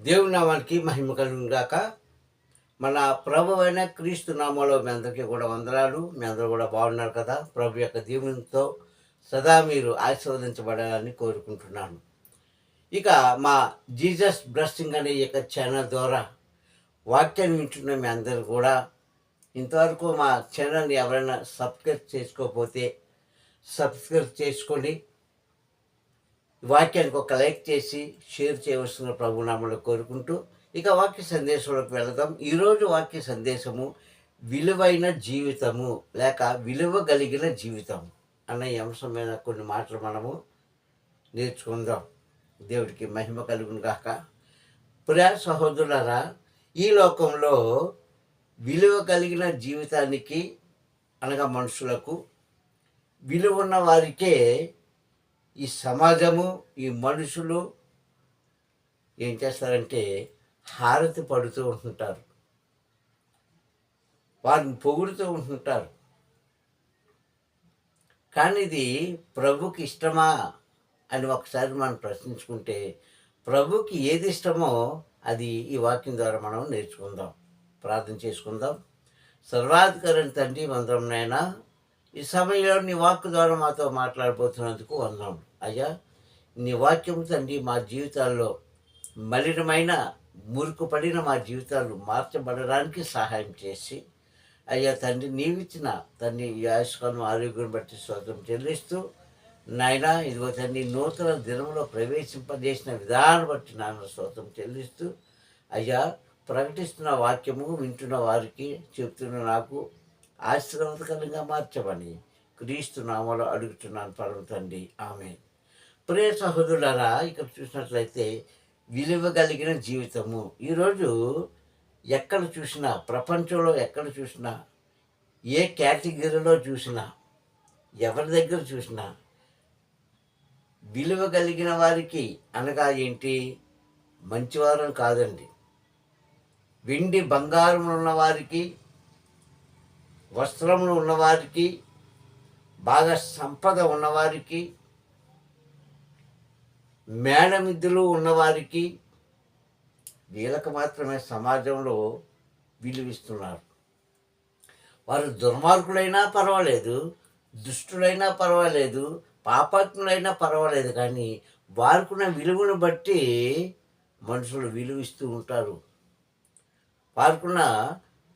దేవుని నామానికి మహిమ కలుగును గాక. మన ప్రభు అయిన క్రీస్తు నామంలో మీ అందరికీ కూడా వందనాలు. మీ అందరూ కూడా బాగున్నారు కదా? ప్రభు యొక్క దీవునితో సదా మీరు ఆశీర్వదించబడాలని కోరుకుంటున్నాను. ఇక మా జీసస్ బ్లెస్సింగ్ అనే యొక్క ఛానల్ ద్వారా వాక్యాన్ని వింటున్న మీ అందరూ కూడా ఇంతవరకు మా ఛానల్ని ఎవరైనా సబ్స్క్రైబ్ చేసుకోకపోతే సబ్స్క్రైబ్ చేసుకొని వాక్యానికి ఒక లైక్ చేసి షేర్ చేయవలసిన ప్రభునామలు కోరుకుంటూ ఇక వాక్య సందేశంలోకి వెళదాం. ఈరోజు వాక్య సందేశము విలువైన జీవితము లేక విలువ కలిగిన జీవితం అన్న ఈ అంశమైన కొన్ని మాటలు మనము నేర్చుకుందాం. దేవుడికి మహిమ కలుగును గాక. ప్రియా సహోదరులరా ఈ లోకంలో విలువ కలిగిన జీవితానికి అనగా మనుషులకు విలువ ఉన్న వారికే ఈ సమాజము ఈ మనుషులు ఏం చేస్తారంటే హారతి పడుతూ ఉంటుంటారు. వారిని పొగుడుతూ ఉంటుంటారు. కానీ ఇది ప్రభుకి ఇష్టమా అని ఒకసారి మనం ప్రశ్నించుకుంటే ప్రభుకి ఏది ఇష్టమో అది ఈ వాక్యం ద్వారా మనం నేర్చుకుందాం ప్రార్థన చేసుకుందాం. సర్వాధికారి తండ్రి మంత్రంనైనా ఈ సమయంలో నీ వాక్కు ద్వారా మాతో మాట్లాడబోతున్నందుకు వందనం. అయ్యా నీ వాక్యం తండ్రి మా జీవితాల్లో మలినమైన మురుకు పడిన మా జీవితాలు మార్చబడడానికి సహాయం చేసి అయ్యా తండ్రి నీవిచ్చిన తండ్రి ఈ ఆరోగ్యం బట్టి స్వాతం చెల్లిస్తూ నాయన ఇదిగో తండ్రి నూతన దినంలో ప్రవేశింపజేసిన విధానం బట్టి నాన్న స్వతం చెల్లిస్తూ అయ్యా ప్రకటిస్తున్న వాక్యము వింటున్న వారికి చెప్తున్న నాకు ఆశీర్వాదకరంగా మార్చమని క్రీస్తు నామలో అడుగుతున్నాను పరమ తండ్రి. ఆమె ప్రియ సహోదరులారా ఇక్కడ చూసినట్లయితే విలువ కలిగిన జీవితము. ఈరోజు ఎక్కడ చూసినా ప్రపంచంలో ఎక్కడ చూసినా ఏ కేటగిరీలో చూసినా ఎవరి దగ్గర చూసినా విలువ కలిగిన వారికి అనగా ఏంటి? మంచివారం కాదండి. వెండి బంగారం ఉన్న వారికి వస్త్రములు ఉన్నవారికి బాగా సంపద ఉన్నవారికి మేడమిద్దులు ఉన్నవారికి వీళ్ళకు మాత్రమే సమాజంలో విలువిస్తున్నారు. వారు దుర్మార్గులైనా పర్వాలేదు దుష్టులైనా పర్వాలేదు పాపాత్ములైనా పర్వాలేదు కానీ వారికున్న విలువను బట్టి మనుషులు విలువిస్తూ ఉంటారు. వారికున్న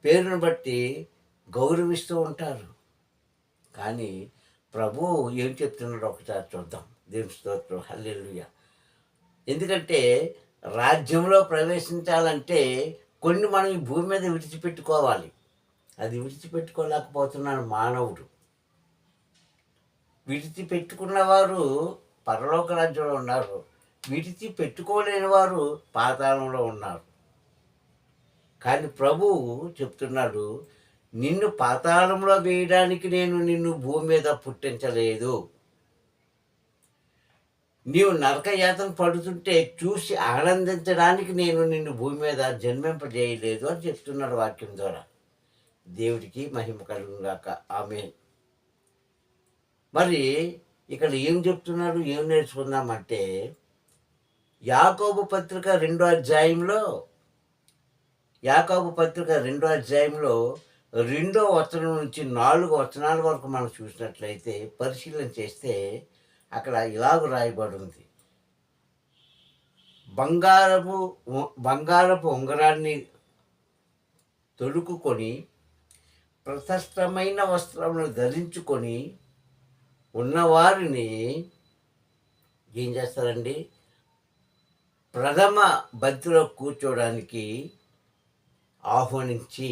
పేరును బట్టి గౌరవిస్తూ ఉంటారు. కానీ ప్రభు ఏం చెప్తున్నాడో ఒకసారి చూద్దాం. దేవుని స్తోత్రం. హల్లెలూయ. ఎందుకంటే రాజ్యంలో ప్రవేశించాలంటే కొన్ని మనం ఈ భూమి మీద విడిచిపెట్టుకోవాలి. అది విడిచిపెట్టుకోలేకపోతున్నాడు మానవుడు. విడిచిపెట్టుకున్న వారు పరలోక రాజ్యంలో ఉన్నారు. విడిచి పెట్టుకోలేని వారు పాతాళంలో ఉన్నారు. కానీ ప్రభువు చెప్తున్నాడు నిన్ను పాతాళంలో వేయడానికి నేను నిన్ను భూమి మీద పుట్టించలేదు. నీవు నరకయాతను పడుతుంటే చూసి ఆనందించడానికి నేను నిన్ను భూమి మీద జన్మింపజేయలేదు అని చెప్తున్నాడు వాక్యం ద్వారా. దేవుడికి మహిమ కలుగుగాక ఆమె మరి ఇక్కడ ఏం చెప్తున్నాడు ఏం నేర్చుకుందామంటే యాకోబు పత్రిక రెండో అధ్యాయంలో యాకోబు పత్రిక రెండో అధ్యాయంలో రెండో వచనం నుంచి నాలుగు వచనాల వరకు మనం చూసినట్లయితే పరిశీలన చేస్తే అక్కడ ఇలాగ రాయబడి ఉంది. బంగారపు బంగారపు ఉంగరాన్ని తొడుకుకొని ప్రశస్తమైన వస్త్రమును ధరించుకొని ఉన్నవారిని ఏం చేస్తారండి? ప్రథమ బతిలో కూర్చోవడానికి ఆహ్వానించి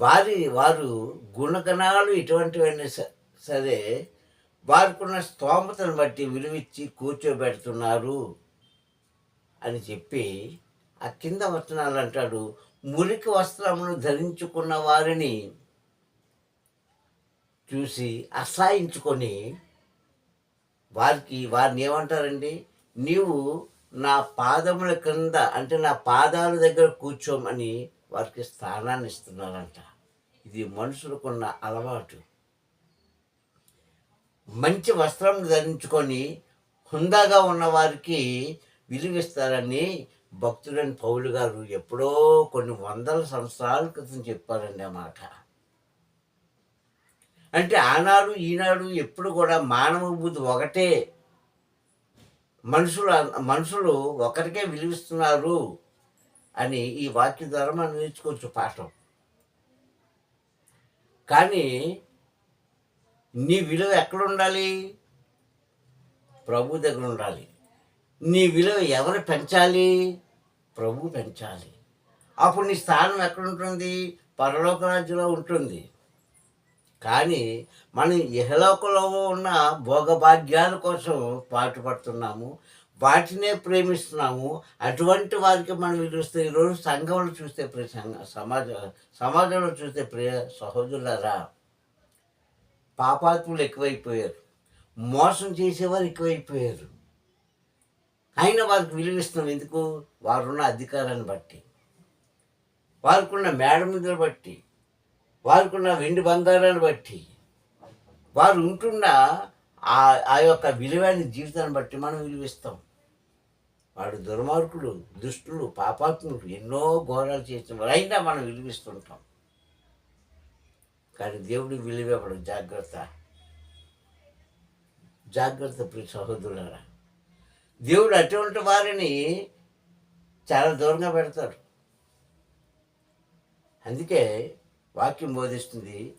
వారి వారు గుణగణాలు ఇటువంటివన్నీ సరే వారికున్న స్తోమతను బట్టి విలువిచ్చి కూర్చోబెడుతున్నారు అని చెప్పి ఆ కింద వచనాలు అంటాడు. మురికి వస్త్రమును ధరించుకున్న వారిని చూసి అసహాయించుకొని వారికి వారిని ఏమంటారండి? నీవు నా పాదముల క్రింద అంటే నా పాదాల దగ్గర కూర్చోమని వారికి స్థానాన్ని ఇస్తున్నారంట ఇది మనుషులకున్న అలవాటు. మంచి వస్త్రం ధరించుకొని హుందాగా ఉన్న వారికి విలువిస్తారని భక్తుడని పౌలు గారు ఎప్పుడో కొన్ని వందల సంవత్సరాల క్రితం చెప్పారండి ఆ మాట. అంటే ఆనాడు ఈనాడు ఎప్పుడు కూడా మానవ బుద్ధి ఒకటే. మనుషులు మనుషులు ఒకరికే విలువిస్తున్నారు. అని ఈ వాక్య ద్వారా మనం నేర్చుకోవచ్చు పాఠం. కానీ నీ విలువ ఎక్కడ ఉండాలి ప్రభు దగ్గర ఉండాలి. నీ విలువ ఎవరు పెంచాలి? ప్రభు పెంచాలి. అప్పుడు నీ స్థానం ఎక్కడ ఉంటుంది పరలోక రాజ్యంలో ఉంటుంది. కానీ మనం ఇహలోకంలో ఉన్న భోగభాగ్యాల కోసం పాటుపడుతున్నాము. వాటినే ప్రేమిస్తున్నాము. అటువంటి వారికి మనం విలువిస్తే ఈరోజు సంఘంలో చూస్తే ప్రియ సంఘ సమాజ సమాజంలో చూస్తే ప్రియ సహోదరులరా పాపాత్ములు ఎక్కువైపోయారు. మోసం చేసేవారు ఎక్కువైపోయారు. అయినా వారికి విలువిస్తున్నాం ఎందుకు? వారున్న అధికారాన్ని బట్టి. వారికున్న మేడ ముద్రలు బట్టి. వారికున్న వెండి బంగారాన్ని బట్టి. వారు ఉంటున్న ఆ ఆ యొక్క విలువైన జీవితాన్ని బట్టి మనం విలువిస్తాం వాడు దుర్మార్గుడు దుష్టులు పాపాత్ముడు ఎన్నో ఘోరాలు చేసిన వారు అయినా మనం విలువిస్తుంటాం. కానీ దేవుడు విలువెవడు జాగ్రత్త. జాగ్రత్త ప్రియ సహోదరులారా. దేవుడు అటువంటి వారిని చాలా దూరంగా పెడతాడు. అందుకే వాక్యం బోధిస్తుంది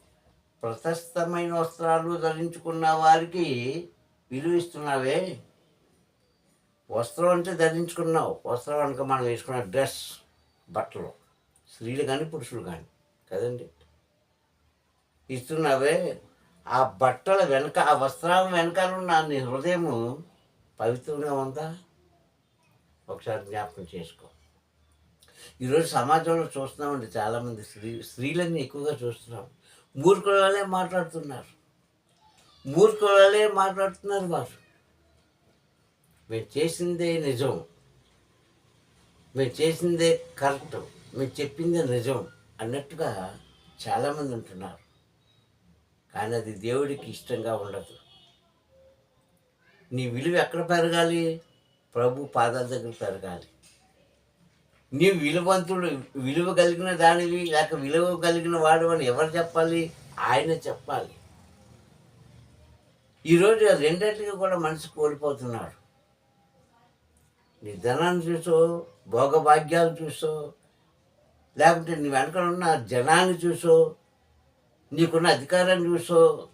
ప్రశస్తమైన వస్త్రాలు ధరించుకున్న వారికి విలువిస్తున్నావే. వస్త్రం అంటే ధరించుకున్నావు. వస్త్రం కనుక మనం వేసుకున్న డ్రెస్ బట్టలు. స్త్రీలు కానీ పురుషులు కానీ. కదండి? ఇస్తున్నావే ఆ బట్టల వెనక ఆ వస్త్రాల వెనకాల ఉన్న నీ హృదయము పవిత్రంగా ఉందా? ఒకసారి జ్ఞాపకం చేసుకో. ఈరోజు సమాజంలో చూస్తున్నామండి చాలామంది స్త్రీ స్త్రీలని ఎక్కువగా చూస్తున్నాం. మూర్ఖులలే మాట్లాడుతున్నారు. మూర్ఖులలే మాట్లాడుతున్నారు వారు. మీరు చేసిందే నిజం. మీరు చేసిందే కరెక్ట్. మీరు చెప్పిందే నిజం అన్నట్టుగా చాలామంది ఉంటున్నారు. కానీ అది దేవుడికి ఇష్టంగా ఉండదు. నీ విలువ ఎక్కడ పెరగాలి? ప్రభు పాదాల దగ్గర పెరగాలి. నీ విలువంతుడు విలువ కలిగిన దానివి లేక విలువ కలిగిన వాడు అని ఎవరు చెప్పాలి? ఆయన చెప్పాలి. ఈరోజు రెండింటికి కూడా మనిషి కోల్పోతున్నాడు. నీ ధనాన్ని చూసో భోగభాగ్యాలు చూసో లేకపోతే నీ వెనకాల ఉన్న జనాన్ని చూసో నీకున్న అధికారాన్ని చూసో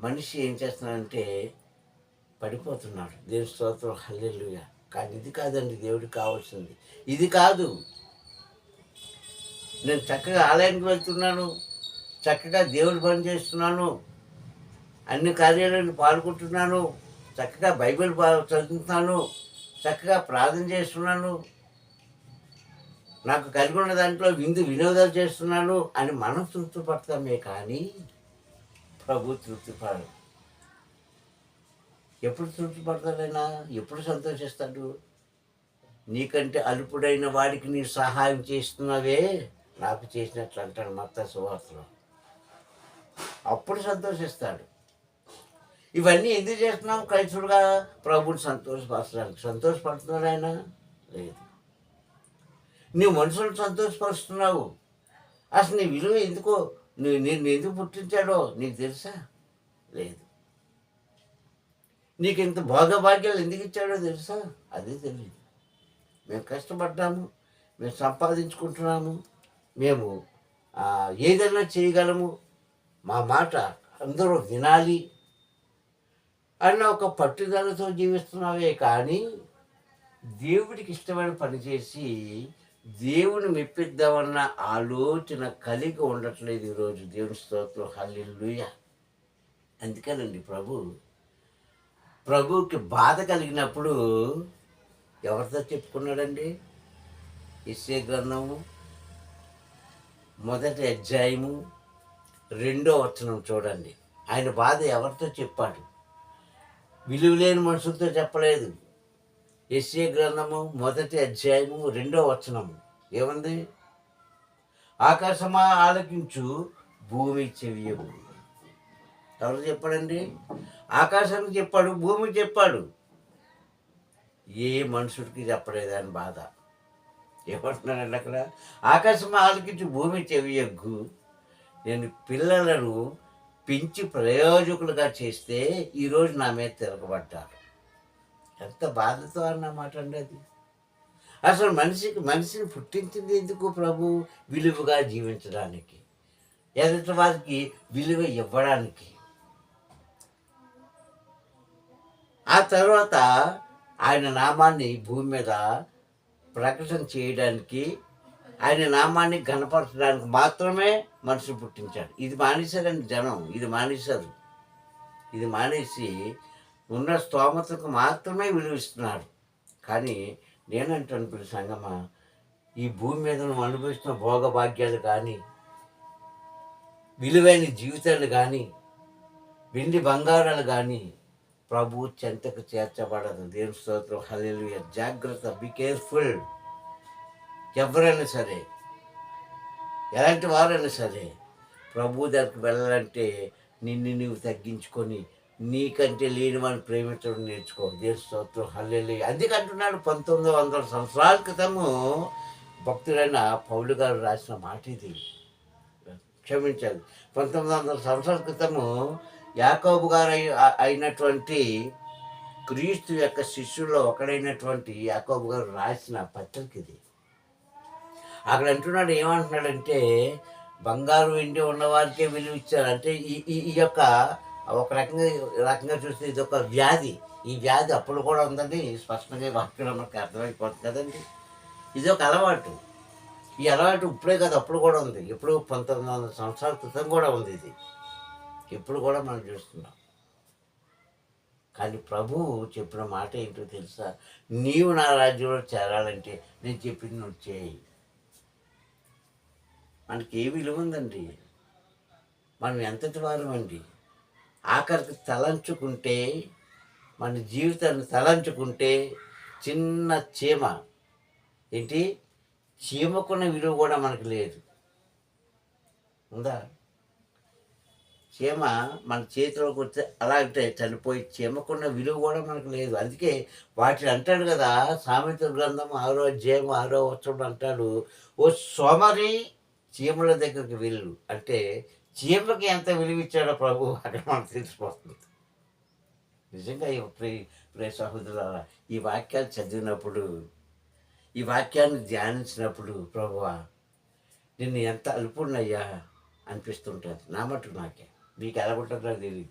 మనిషి ఏం చేస్తున్నాడంటే పడిపోతున్నాడు. దేవుని స్తోత్రం హల్లెలుగా కానీ ఇది కాదండి దేవుడికి కావాల్సింది. ఇది కాదు. నేను చక్కగా ఆలయానికి వెళ్తున్నాను చక్కగా దేవుడు పని చేస్తున్నాను అన్ని కార్యాలను పాల్గొంటున్నాను చక్కగా బైబిల్ చదువుతున్నాను చక్కగా ప్రార్థన చేస్తున్నాను. నాకు కలిగి ఉన్న దాంట్లో విందు వినోదాలు చేస్తున్నాను అని మనం తృప్తి పడతామే కానీ ప్రభు తృప్తి పడదు ఎప్పుడు తృప్తి పడతాడైనా? ఎప్పుడు సంతోషిస్తాడు? నీకంటే అల్పుడైన వాడికి నీ సహాయం చేస్తున్నావే? నాకు చేసినట్లు అంటాడు మత్త సువార్తలో. అప్పుడు సంతోషిస్తాడు. ఇవన్నీ ఎందుకు చేస్తున్నాం? క్రైస్తుడుగా ప్రభుని సంతోషపరచడానికి సంతోషపడుతున్నాడు ఆయన? లేదు. నీవు మనుషులను సంతోషపరుస్తున్నావు. అసలు నీ విలువ ఎందుకో? నీ- నేను ఎందుకు పుట్టించాడో నీకు తెలుసా? లేదు. నీకు ఇంత భోగభాగ్యాలు ఎందుకు ఇచ్చాడో తెలుసా? అదే తెలియదు. మేము కష్టపడ్డాము మేము సంపాదించుకుంటున్నాము మేము ఏదైనా చేయగలము. మా మాట అందరూ వినాలి. అన్న ఒక పట్టుదలతో జీవిస్తున్నావే కానీ దేవుడికి ఇష్టమైన పని చేసి దేవుని మెప్పిద్దామన్న ఆలోచన కలిగి ఉండట్లేదు ఈరోజు దేవుని స్తోత్రం. హల్లిల్లుయ అందుకేనండి ప్రభు ప్రభువుకి బాధ కలిగినప్పుడు ఎవరితో చెప్పుకున్నాడండి? ఇసే గ్రంథము మొదటి అధ్యాయము రెండో వచనం చూడండి. ఆయన బాధ ఎవరితో చెప్పాడు? విలువలేని మనుషులతో చెప్పలేదు. ఎస్ఏ గ్రంథము మొదటి అధ్యాయము రెండో వచనము. ఏముంది? ఆకాశమా ఆలకించు భూమి చెవియము ఎవరు చెప్పాడండి? ఆకాశానికి చెప్పాడు భూమి చెప్పాడు. ఏ మనుషుడికి చెప్పలేదు అని బాధ. ఏమంటున్నాడండి అక్కడ? ఆకాశం ఆలకించి భూమి చెవియగ్గు. నేను పిల్లలను పెంచి ప్రయోజకులుగా చేస్తే ఈరోజు నా మీద తిరగబడ్డారు. ఎంత బాధతో అన్నమాట అండి అది. అసలు మనిషికి మనిషిని పుట్టించింది ఎందుకు ప్రభు? విలువగా జీవించడానికి. ఎదుటి వారికి విలువ ఇవ్వడానికి. ఆ తర్వాత ఆయన నామాన్ని భూమి మీద ప్రకటన చేయడానికి ఆయన నామాన్ని ఘనపరచడానికి మాత్రమే మనిషి పుట్టించాడు. ఇది మానేశారండి జనం. ఇది మానేశారు. ఇది మానేసి ఉన్న స్తోమతకు మాత్రమే విలువిస్తున్నారు. కానీ నేనంటాను ఇప్పుడు సంగమ ఈ భూమి మీద నువ్వు అనుభవిస్తున్న భోగభాగ్యాలు కానీ విలువైన జీవితాలు కానీ వెండి బంగారాలు కానీ ప్రభు చెంతకు చేర్చబడదు. దేవుని స్తోత్రం. హల్లెలూయ. జాగ్రత్త. బి కేర్ఫుల్ ఎవరైనా సరే ఎలాంటి వారైనా సరే ప్రభు దగ్గరికి వెళ్ళాలంటే నిన్ను నీవు తగ్గించుకొని నీకంటే లేని వాడిని ప్రేమించడం నేర్చుకో. దేవుని స్తోత్రం. అందుకంటున్నాడు పంతొమ్మిది వందల సంవత్సరాల క్రితము భక్తుడైన పౌలు గారు రాసిన మాట ఇది. క్షమించాలి పంతొమ్మిది వందల సంవత్సరాల క్రితము యాకోబు గారు అయి- అయినటువంటి క్రీస్తు యొక్క శిష్యుల్లో ఒకడైనటువంటి యాకోబు గారు రాసిన పత్రిక ఇది. అక్కడ అంటున్నాడు ఏమంటున్నాడంటే బంగారు వెండి ఉన్నవారికే విలువ ఇచ్చారు. అంటే ఈ ఈ ఈ యొక్క ఒక రకంగా రకంగా చూస్తే ఇది ఒక వ్యాధి. ఈ వ్యాధి అప్పుడు కూడా ఉందండి. స్పష్టంగా వాక్యం మనకు అర్థమైపోతుంది కదండి. ఇది ఒక అలవాటు. ఈ అలవాటు ఇప్పుడే కాదు అప్పుడు కూడా ఉంది. ఇప్పుడు పంతొమ్మిది వందల సంవత్సరాల క్రితం కూడా ఉంది ఇది. ఇప్పుడు కూడా మనం చూస్తున్నాం. కానీ ప్రభువు చెప్పిన మాట ఏంటో తెలుసా? నీవు నా రాజ్యంలో చేరాలంటే నేను చెప్పింది నువ్వు చేయి. మనకి ఏ విలువ ఉందండి? మనం ఎంతటి వారమండి అండి? ఆఖరికి తలంచుకుంటే మన జీవితాన్ని తలంచుకుంటే చిన్న చీమ. ఏంటి? చీమకున్న విలువ కూడా మనకు లేదు. ఉందా? చీమ మన చేతిలోకి వస్తే అంటే చనిపోయి చీమకున్న విలువ కూడా మనకు లేదు. అందుకే వాటిని అంటాడు కదా సామెత గ్రంథం ఆరో అధ్యాయం ఆరో వచ్చడం అంటాడు ఓ సోమరి చీమల దగ్గరికి వెళ్ళు. అంటే చీమకి ఎంత విలువ ఇచ్చాడో ప్రభు అక్కడ మనకు తెలిసిపోతుంది. నిజంగా ఈ ప్రే ప్రే సహోదరుల ఈ వాక్యాలు చదివినప్పుడు ఈ వాక్యాన్ని ధ్యానించినప్పుడు ప్రభువా నిన్ను ఎంత అల్పున్నయ్యా అనిపిస్తుంటుంది. నా మటు నాకే. మీకు ఎలా ఉంటుందో తెలియదు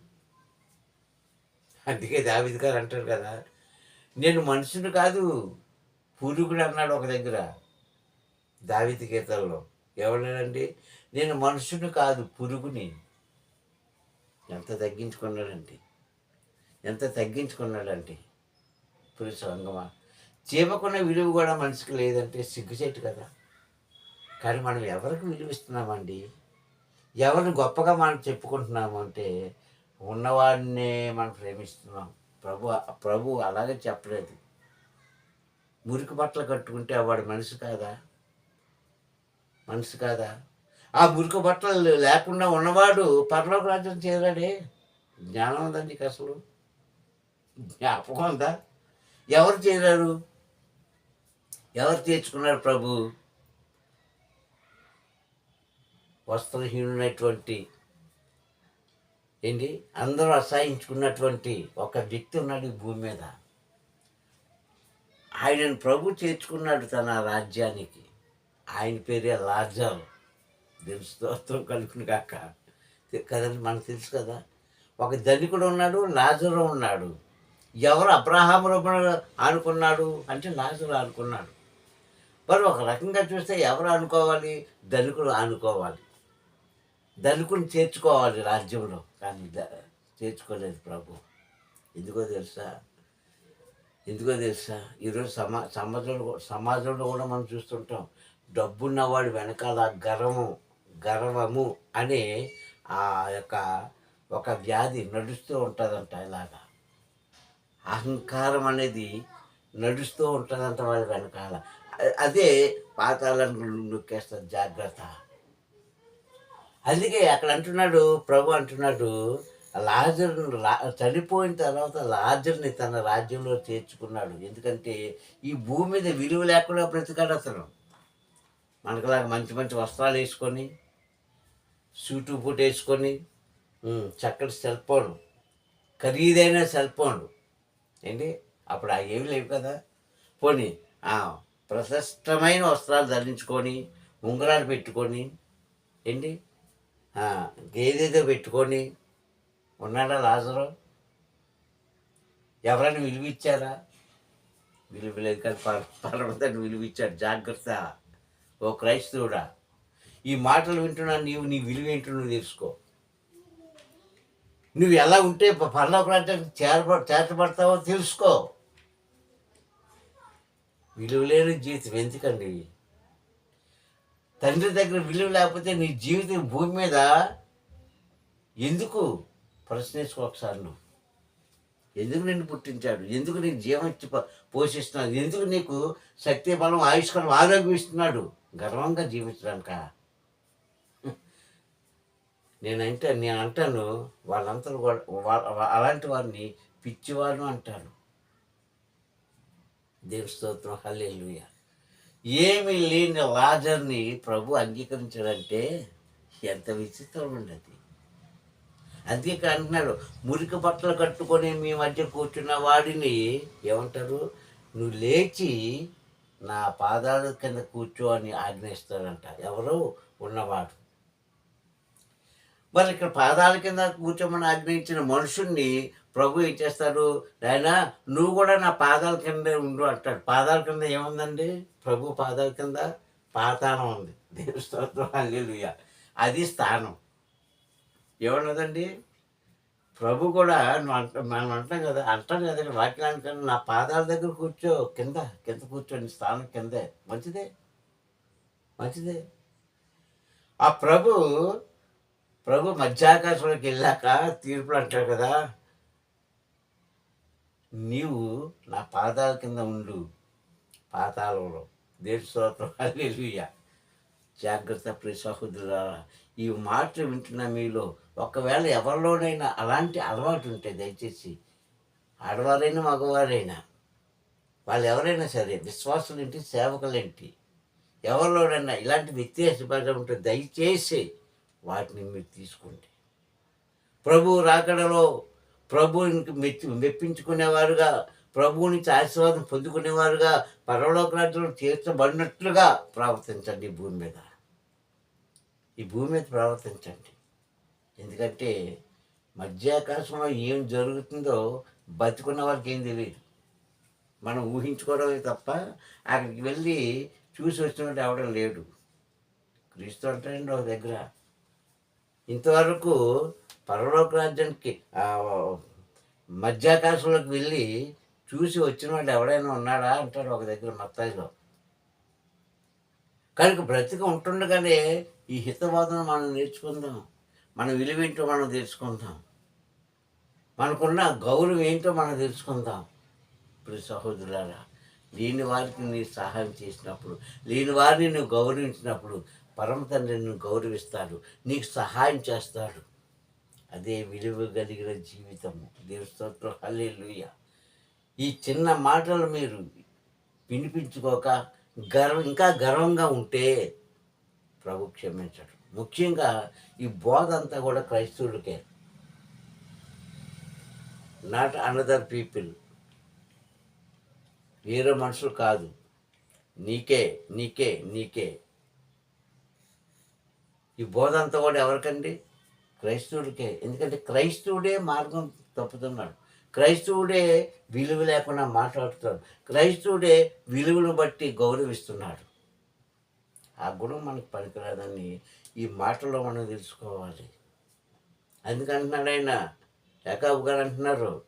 అందుకే దావిది గారు అంటారు కదా నేను మనుషుని కాదు పూర్వీకుడు అన్నాడు ఒక దగ్గర దావిది గీతల్లో. ఎవడనండి నేను మనుషుని కాదు పురుగుని ఎంత తగ్గించుకున్నాడండి? ఎంత తగ్గించుకున్నాడండి? పురుష సంగమా? చీమకున్న విలువ కూడా మనిషికి లేదంటే సిగ్గుచేటు కదా. కానీ మనం ఎవరికి విలువిస్తున్నామండి? ఎవరిని గొప్పగా మనం చెప్పుకుంటున్నాము అంటే ఉన్నవాడినే మనం ప్రేమిస్తున్నాం. ప్రభు ప్రభు అలాగే చెప్పలేదు. మురికి బట్టలు కట్టుకుంటే వాడు మనిషి కాదా? మనసు కాదా? ఆ మురికి బట్టలు లేకుండా ఉన్నవాడు పరలోక రాజ్యం చేరాడే? జ్ఞానం ఉందా నీకు అసలు? జ్ఞాపకం ఉందా? ఎవరు చేరారు? ఎవరు చేర్చుకున్నారు ప్రభు? వస్త్రహీనుడైనటువంటి ఏంటి? అందరూ అసహించుకున్నటువంటి ఒక వ్యక్తి ఉన్నాడు ఈ భూమి మీద. ఆయనను ప్రభు చేర్చుకున్నాడు తన రాజ్యానికి. ఆయన పేరే లాజర్ దేవుని స్తోత్రం కలుగును కాక కదండి మనకు తెలుసు కదా ఒక ధనికుడు ఉన్నాడు లాజరు ఉన్నాడు. ఎవరు అబ్రహాములు ఆనుకున్నాడు అంటే లాజరు అనుకున్నాడు మరి ఒక రకంగా చూస్తే ఎవరు అనుకోవాలి ధనికుడు ఆనుకోవాలి. ధనికుని చేర్చుకోవాలి రాజ్యంలో కానీ చేర్చుకోలేదు ప్రభు. ఎందుకో తెలుసా? ఎందుకో తెలుసా? ఈరోజు సమా సమాజంలో సమాజంలో కూడా మనం చూస్తుంటాం. డబ్బున్నవాడు వెనకాల గర్వము గర్వము అనే ఆ యొక్క ఒక వ్యాధి నడుస్తూ ఉంటుందంట ఇలాగా. అహంకారం అనేది నడుస్తూ ఉంటుందంట వాళ్ళ వెనకాల. అదే పాతాలను నొక్కేస్తుంది జాగ్రత్త. అందుకే అక్కడ అంటున్నాడు ప్రభు అంటున్నాడు లాజర్ను చనిపోయిన తర్వాత లాజర్ని తన రాజ్యంలో చేర్చుకున్నాడు. ఎందుకంటే ఈ భూమి మీద విలువ లేకుండా బ్రతికాడు అతను. మనకులాగా మంచి మంచి వస్త్రాలు వేసుకొని సూటు బూట్ వేసుకొని చక్కటి సెల్ ఫోన్ ఖరీదైన సెల్ ఫోన్ ఏంటి? అప్పుడు ఆ ఏమి లేవు కదా. పోనీ ప్రశస్తమైన వస్త్రాలు ధరించుకొని ఉంగరాలు పెట్టుకొని ఏంటి? గేదెదో పెట్టుకొని ఉన్నాడా లాజరు? ఎవరైనా విలువ ఇచ్చారా విలువ లేదు కానీ పర- పరమతాన్ని విలువ ఇచ్చాడు జాగ్రత్త. ఓ క్రైస్తవుడా ఈ మాటలు వింటున్నా నీవు నీ విలువ ఏంటో నువ్వు తెలుసుకో. నువ్వు ఎలా ఉంటే పర్లో ప్రాంతానికి చేరబ చేర్చబడతావో తెలుసుకో. విలువలేని జీవితం ఎందుకండి? తండ్రి దగ్గర విలువ లేకపోతే నీ జీవితం భూమి మీద ఎందుకు? ప్రశ్నించుకో ఒకసారి నువ్వు. ఎందుకు నిన్ను పుట్టించాడు? ఎందుకు నీకు జీవం ఇచ్చి పోషిస్తున్నాడు? ఎందుకు నీకు శక్తి బలం ఆయుష్కరం ఆరోగ్యం ఇస్తున్నాడు? గర్వంగా జీవించడానిక? నేనంటే నేను అంటాను వాళ్ళంతా కూడా అలాంటి వారిని పిచ్చివాళ్ళు అంటాను దేవ స్తోత్రం ఏమి లేని లాజర్ని ప్రభు అంగీకరించాడంటే ఎంత విచిత్రం ఉండదు. అందుకే అంటున్నాడు మురికి బట్టలు కట్టుకొని మీ మధ్య కూర్చున్న వాడిని ఏమంటారు? నువ్వు లేచి నా పాదాల కింద కూర్చో అని ఆజ్ఞయిస్తాడంట ఎవరు ఉన్నవాడు. మరి ఇక్కడ పాదాల కింద కూర్చోమని ఆజ్ఞయించిన మనుషుణ్ణి ప్రభు ఏం చేస్తాడు? ఆయన నువ్వు కూడా నా పాదాల కింద ఉండు అంటాడు. పాదాల కింద ఏముందండి? ప్రభు పాదాల కింద పాతాళం ఉంది. దేవ అల్లెలుయ్య అది స్థానం. ఏమన్నదండి? ప్రభు కూడా మనం అంటాం కదా అంటాం కదండి వాక్యానికి నా పాదాల దగ్గర కూర్చో కింద కింద కూర్చోండి స్థానం కిందే. మంచిదే? మంచిదే? ఆ ప్రభు ప్రభు మధ్యాకాశంలోకి వెళ్ళాక తీర్పులు అంటారు కదా నీవు నా పాదాల కింద ఉండు పాతాళంలో. దేశ స్తోత్రం. జాగ్రత్త ప్రియ సహోదరులారా ఈ మాటలు వింటున్న మీలో ఒకవేళ ఎవరిలోనైనా అలాంటి అలవాటు ఉంటే దయచేసి ఆడవారైనా మగవారైనా వాళ్ళు ఎవరైనా సరే విశ్వాసులేంటి సేవకులేంటి ఎవరిలోనైనా ఇలాంటి వ్యత్యాసపడ ఉంటే దయచేసి వాటిని మీరు తీసుకోండి. ప్రభువు రాకడలో ప్రభువునికి మెచ్చి మెప్పించుకునేవారుగా ప్రభువు నుంచి ఆశీర్వాదం పొందుకునేవారుగా పరలోక రాజ్యంలో తీర్చబడినట్లుగా ప్రవర్తించండి ఈ భూమి మీద. ఈ భూమి మీద ప్రవర్తించండి. ఎందుకంటే మధ్యాకాశంలో ఏం జరుగుతుందో బతుకున్న వాళ్ళకి ఏం తెలియదు. మనం ఊహించుకోవడమే తప్ప అక్కడికి వెళ్ళి చూసి వచ్చినట్టు అవడం లేడు. క్రీస్తు అంటాడండి ఒక దగ్గర. ఇంతవరకు పరలోక రాజ్యానికి మధ్యాకాశంలోకి వెళ్ళి చూసి వచ్చిన వాడు ఎవడైనా ఉన్నాడా అంటాడు ఒక దగ్గర మత్తాయిలో. కనుక బ్రతిక ఉంటుండగానే ఈ హితవాదన మనం నేర్చుకుందాం. మన విలువేంటో మనం తెలుసుకుందాం. మనకున్న గౌరవం ఏంటో మనం తెలుసుకుందాం. ఇప్పుడు సహోదరులారా లేని వారికి నీ సహాయం చేసినప్పుడు లేని వారిని నువ్వు గౌరవించినప్పుడు పరమ తండ్రి నువ్వు గౌరవిస్తాడు నీకు సహాయం చేస్తాడు. అదే విలువ కలిగిన జీవితము దేవుని స్తోత్రం. ఈ చిన్న మాటలు మీరు వినిపించుకోక గర్వ ఇంకా గర్వంగా ఉంటే ప్రభు క్షమించడు. ముఖ్యంగా ఈ బోధ అంతా కూడా క్రైస్తవుడికే నాట్ అనదర్ పీపుల్ వేరే మనుషులు కాదు. నీకే నీకే నీకే. ఈ బోధ అంతా కూడా ఎవరికండి? క్రైస్తవుడికే ఎందుకంటే క్రైస్తవుడే మార్గం తప్పుతున్నాడు. క్రైస్తవుడే విలువ లేకుండా మాట్లాడుతున్నాడు. క్రైస్తవుడే విలువను బట్టి గౌరవిస్తున్నాడు. ఆ గుణం మనకు పనికిరాదని ఈ మాటలో మనం తెలుసుకోవాలి. ఎందుకంటున్నాడు ఆయన? యాకాబు గారు అంటున్నారు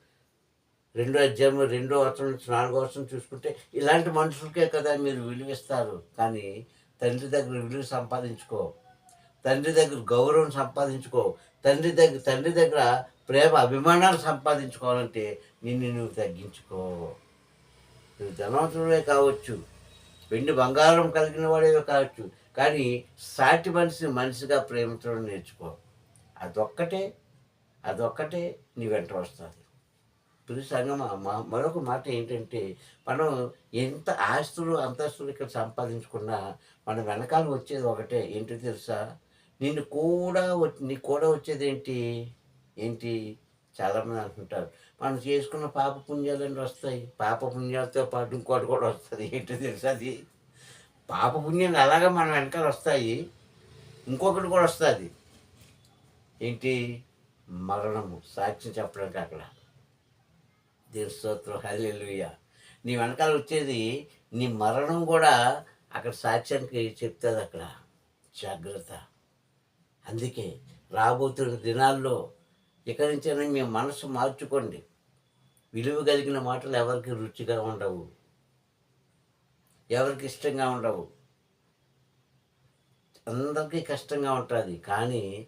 రెండో అధ్యాయం రెండో వర్షం నుంచి నాలుగో వర్షం చూసుకుంటే ఇలాంటి మనుషులకే కదా మీరు విలువిస్తారు కానీ తండ్రి దగ్గర విలువ సంపాదించుకో. తండ్రి దగ్గర గౌరవం సంపాదించుకో. తండ్రి దగ్గర తండ్రి దగ్గర ప్రేమ అభిమానాలు సంపాదించుకోవాలంటే నిన్ను నువ్వు తగ్గించుకో. నువ్వు ధనవంతుడే కావచ్చు. వెండి బంగారం కలిగిన వాడేవే కావచ్చు. కానీ సాటి మనిషిని మనిషిగా ప్రేమించడం నేర్చుకో. అదొక్కటే అదొక్కటే నీ వెంట వస్తుంది. ఇప్పుడు సంగమ మా మరొక మాట ఏంటంటే మనం ఎంత ఆస్తులు అంతస్తులు ఇక్కడ సంపాదించుకున్నా మన వెనకాల వచ్చేది ఒకటే. ఏంటో తెలుసా? నిన్ను కూడా నీ కూడా వచ్చేది ఏంటి? ఏంటి? చాలామంది అనుకుంటారు మనం చేసుకున్న పాప పుణ్యాలన్నీ వస్తాయి. పాప పుణ్యాలతో పాటు ఇంకోటి కూడా వస్తుంది. ఏంటో తెలుసా అది? పాప పుణ్యాలు అలాగా మన వెనకాల వస్తాయి. ఇంకొకటి కూడా వస్తుంది. ఏంటి? మరణము. సాక్ష్యం చెప్పడానికి అక్కడ. దేవుని స్తోత్రం. హల్లెలూయా. నీ వెనకాల వచ్చేది నీ మరణం కూడా అక్కడ సాక్ష్యానికి చెప్తుంది అక్కడ. జాగ్రత్త. అందుకే రాబోతున్న దినాల్లో ఇక్కడి నుంచైనా మీ మనసు మార్చుకోండి. విలువ కలిగిన మాటలు ఎవరికి రుచిగా ఉండవు. ఎవరికి ఇష్టంగా ఉండవు. అందరికీ కష్టంగా ఉంటుంది. కానీ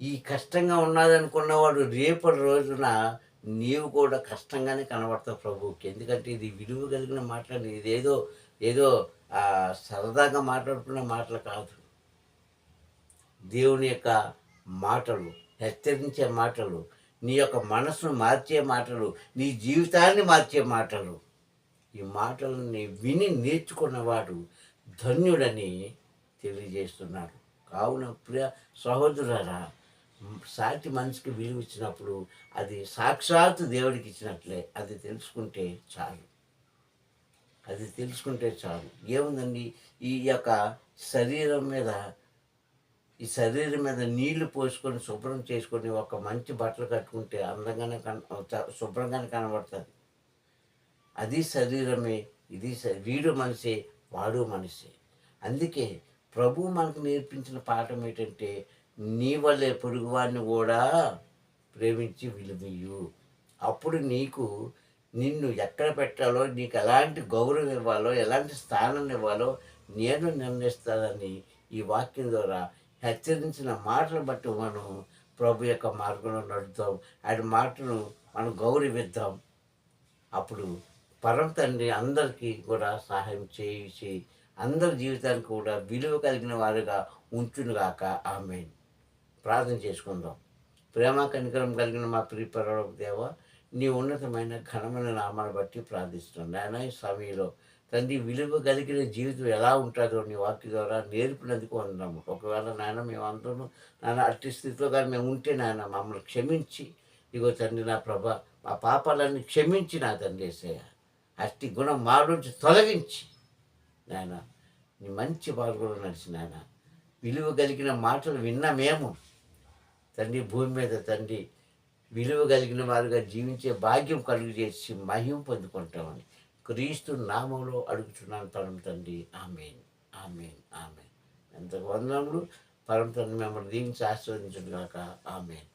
ఈ కష్టంగా ఉన్నది అనుకున్నవాడు రేపటి రోజున నీవు కూడా కష్టంగానే కనబడతావు ప్రభువుకి. ఎందుకంటే ఇది విలువ కలిగిన మాటలు ఇదేదో ఏదో సరదాగా మాట్లాడుకున్న మాటలు కాదు. దేవుని యొక్క మాటలు హెచ్చరించే మాటలు నీ యొక్క మనసును మార్చే మాటలు నీ జీవితాన్ని మార్చే మాటలు. ఈ మాటలని విని నేర్చుకున్నవాడు ధన్యుడని తెలియజేస్తున్నాడు. కావున ప్రియ సహోదరులారా సాటి మనిషికి విలువ ఇచ్చినప్పుడు అది సాక్షాత్తు దేవుడికి ఇచ్చినట్లే అది తెలుసుకుంటే చాలు. అది తెలుసుకుంటే చాలు. ఏముందండి? ఈ యొక్క శరీరం మీద ఈ శరీరం మీద నీళ్ళు పోసుకొని శుభ్రం చేసుకొని ఒక మంచి బట్టలు కట్టుకుంటే అందంగానే కన శుభ్రంగానే కనబడుతుంది. అది శరీరమే ఇది వీడు మనిషి వాడు మనిషి. అందుకే ప్రభు మనకు నేర్పించిన పాఠం ఏంటంటే నీ వల్లే పొరుగువాడిని కూడా ప్రేమించి విలువయ్యు. అప్పుడు నీకు నిన్ను ఎక్కడ పెట్టాలో నీకు ఎలాంటి గౌరవం ఇవ్వాలో ఎలాంటి స్థానం ఇవ్వాలో నేను నిర్ణయిస్తానని ఈ వాక్యం ద్వారా హెచ్చరించిన మాటలు బట్టి మనం ప్రభు యొక్క మార్గంలో నడుద్దాం. ఆయన మాటను మనం గౌరవిద్దాం. అప్పుడు పరమ తండ్రి అందరికీ కూడా సహాయం చేసి అందరి జీవితానికి కూడా విలువ కలిగిన వారుగా ఉంచునుగాక. ఆమె ప్రార్థన చేసుకుందాం. ప్రేమ కనికరం కలిగిన మా ప్రియపరవ దేవ నీ ఉన్నతమైన ఘనమైన నామాన్ని బట్టి ప్రార్థిస్తున్నాం. నాయన ఈ సమయంలో తండ్రి విలువ కలిగిన జీవితం ఎలా ఉంటుందో నీ వాక్య ద్వారా నేర్పినందుకు ఉన్నాము ఒకవేళ నాయన మేము అందరూ నాయన అట్టి స్థితిలో కానీ మేము ఉంటే నాయన మమ్మల్ని క్షమించి ఇగో తండ్రి నా ప్రభ మా పాపాలన్నీ క్షమించి నా తండ్రి ఏసయ్య. అట్టి గుణం మా నుంచి తొలగించి నాయన నీ మంచి మార్గంలో నడిచి నాయన విలువ కలిగిన మాటలు విన్న మేము తండ్రి భూమి మీద తండ్రి విలువ కలిగిన వారుగా జీవించే భాగ్యం కలుగు చేసి మహిం పొందుకుంటామని క్రీస్తు నామంలో అడుగుతున్నాను పరమ తండ్రి. ఆమెన్. ఆమెన్. ఆమెన్. ఎంత వందనములు? పరమ తండ్రి మిమ్మల్ని దీవించి ఆశీర్వదించుగాక ఆమెన్.